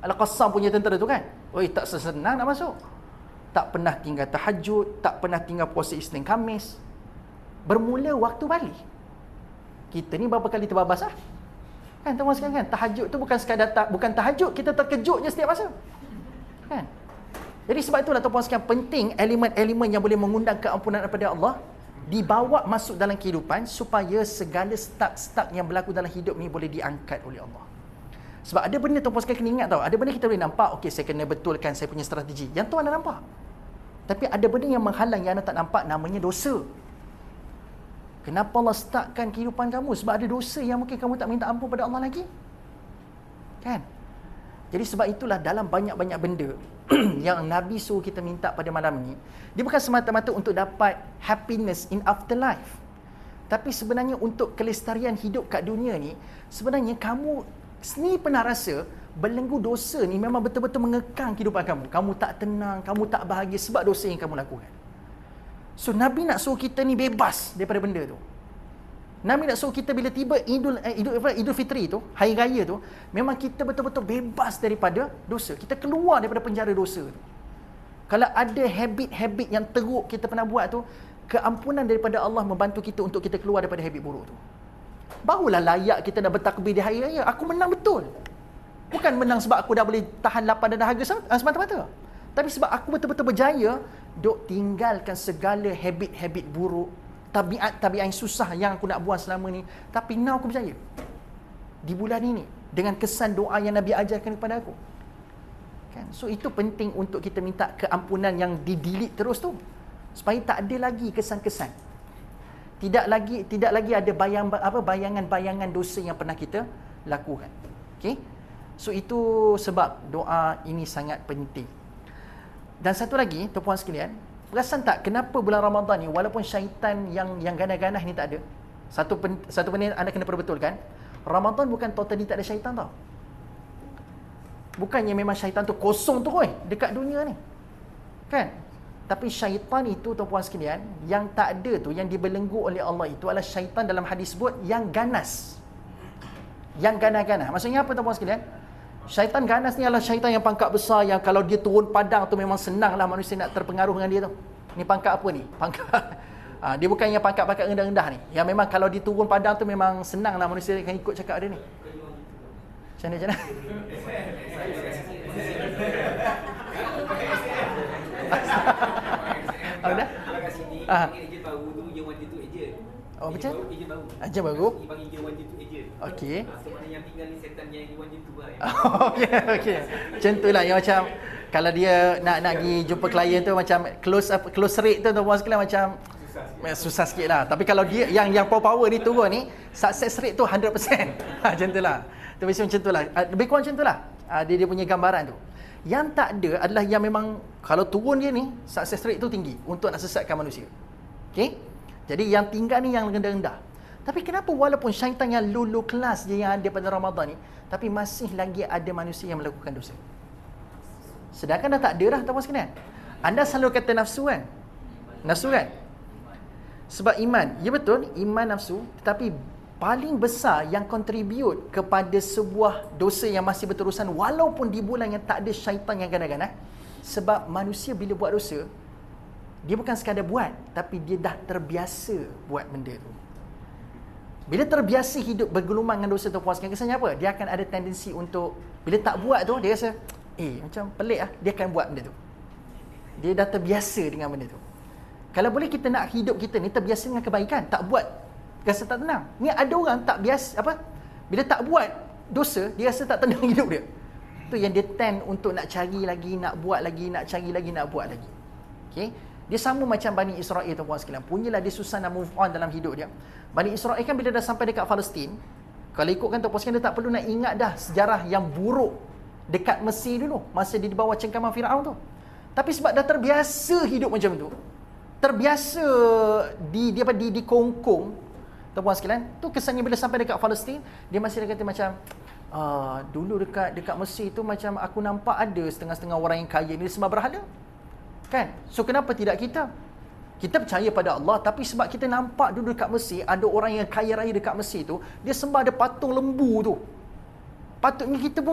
Al-Qassam punya tentera tu kan. Oi, tak sesenang nak masuk. Tak pernah tinggal tahajud, tak pernah tinggal puasa Isnin Khamis. Bermula waktu balik. Kita ni berapa kali terbabas ah? Kan tuan sekalian kan, tahajud tu bukan sekadar tak, bukan tahajud, kita terkejut je setiap masa. Kan? Jadi sebab itulah tuan sekalian penting elemen-elemen yang boleh mengundang keampunan daripada Allah dibawa masuk dalam kehidupan supaya segala stuck-stuck yang berlaku dalam hidup ni boleh diangkat oleh Allah. Sebab ada benda tuan sekalian kena ingat tau, ada benda kita boleh nampak, okey saya kena betulkan saya punya strategi. Yang tuan dah nampak. Tapi ada benda yang menghalang yang anda tak nampak namanya dosa. Kenapa Allah startkan kehidupan kamu? Sebab ada dosa yang mungkin kamu tak minta ampun pada Allah lagi. Kan? Jadi sebab itulah dalam banyak-banyak benda yang Nabi suruh kita minta pada malam ni, dia bukan semata-mata untuk dapat happiness in afterlife. Tapi sebenarnya untuk kelestarian hidup kat dunia ni, sebenarnya kamu sendiri pernah rasa belenggu dosa ni memang betul-betul mengekang kehidupan kamu. Kamu tak tenang, kamu tak bahagia sebab dosa yang kamu lakukan. So Nabi nak suruh kita ni bebas daripada benda tu. Nabi nak suruh kita bila tiba Idul eh, Idul apa, Idul Fitri tu, hari raya tu, memang kita betul-betul bebas daripada dosa. Kita keluar daripada penjara dosa tu. Kalau ada habit-habit yang teruk kita pernah buat tu, keampunan daripada Allah membantu kita untuk kita keluar daripada habit buruk tu. Barulah layak kita nak bertakbir di hari raya. Aku menang betul. Bukan menang sebab aku dah boleh tahan lapar dan dahaga semata-mata. Tapi sebab aku betul-betul berjaya duk tinggalkan segala habit-habit buruk, tabiat-tabiat yang susah yang aku nak buat selama ni. Tapi now aku percaya. Di bulan ini dengan kesan doa yang Nabi ajarkan kepada aku. Kan? So itu penting untuk kita minta keampunan yang didilik terus tu. Supaya tak ada lagi kesan-kesan. Tidak lagi tidak lagi ada bayang apa bayangan-bayangan dosa yang pernah kita lakukan. Okey. So itu sebab doa ini sangat penting. Dan satu lagi, tuan-puan sekalian, perasan tak kenapa bulan Ramadan ni walaupun syaitan yang yang ganas-ganas ni tak ada? Satu pen, satu benda anda kena perbetulkan, Ramadan bukan totally tak ada syaitan tau. Bukannya memang syaitan tu kosong tu koi dekat dunia ni. Kan? Tapi syaitan itu tuan-puan sekalian, yang tak ada tu, yang dibelenggu oleh Allah itu adalah syaitan dalam hadis sebut yang ganas. Yang ganas-ganas. Maksudnya apa tuan-puan sekalian? Syaitan ganas ni adalah syaitan yang pangkat besar yang kalau dia turun padang tu memang senanglah manusia nak terpengaruh dengan dia tu. Ni pangkat apa ni? Pangkat ha, dia bukan yang pangkat-pangkat rendah-rendah ni. Yang memang kalau dia turun padang tu memang senanglah manusia akan ikut cakap dia ni. Macam mana macam mana? Oh, dah? Ah. Oh, macam? Aja baru. Okey. Sebenarnya yang tinggal ni setan yang iwan itu lah. Okey, okey. Macam tu lah yang macam kalau dia nak nak pergi jumpa klien tu macam close up close rate tu tuan sekalian macam susah sikit. susah sikit lah. Tapi kalau dia yang yang power power ni turun ni success rate tu 100%. Ha, macam tu lah. Tu mesti macam tu lah. Ah, lebih kurang macam tu lah. Ah, dia, dia punya gambaran tu. Yang tak ada adalah yang memang kalau turun dia ni success rate tu tinggi untuk nak sesatkan manusia. Okey? Jadi yang tinggal ni yang rendah-rendah. Tapi kenapa walaupun syaitan yang low-low class je yang ada pada Ramadan ni, tapi masih lagi ada manusia yang melakukan dosa? Sedangkan dah tak ada dah tuan sekalian. Anda selalu kata nafsu kan? Nafsu kan? Sebab iman. Ya betul, iman nafsu. Tetapi paling besar yang contribute kepada sebuah dosa yang masih berterusan walaupun di bulan yang tak ada syaitan yang gana-gana. Sebab manusia bila buat dosa, dia bukan sekadar buat, tapi dia dah terbiasa buat benda tu. Bila terbiasa hidup bergelumang dengan dosa tu puaskan, kesannya apa? Dia akan ada tendensi untuk, bila tak buat tu, dia rasa, eh macam pelik lah, dia akan buat benda tu. Dia dah terbiasa dengan benda tu. Kalau boleh kita nak hidup kita ni terbiasa dengan kebaikan, tak buat, rasa tak tenang. Ni ada orang tak biasa, apa? Bila tak buat dosa, dia rasa tak tenang hidup dia. Tu yang dia tend untuk nak cari lagi, nak buat lagi, nak cari lagi, nak buat lagi. Okay? Dia sama macam Bani Israel tuan-puan sekalian. Punyalah dia susah nak move on dalam hidup dia. Bani Israel kan bila dah sampai dekat Palestin, kalau ikutkan tuan-puan sekalian dia tak perlu nak ingat dah sejarah yang buruk dekat Mesir dulu masa dia di bawah cengkaman Firaun tu. Tapi sebab dah terbiasa hidup macam tu, terbiasa di dia apa di di kongkong tuan-puan sekalian, tu kesannya bila sampai dekat Palestin, dia masih kata macam Uh, dulu dekat dekat Mesir tu macam aku nampak ada setengah-setengah orang yang kaya ni sembah berhala. Kan? So kenapa tidak kita? Kita percaya pada Allah tapi sebab kita nampak dulu dekat Mesir ada orang yang kaya raya dekat Mesir tu, dia sembah ada patung lembu tu. Patutnya kita pun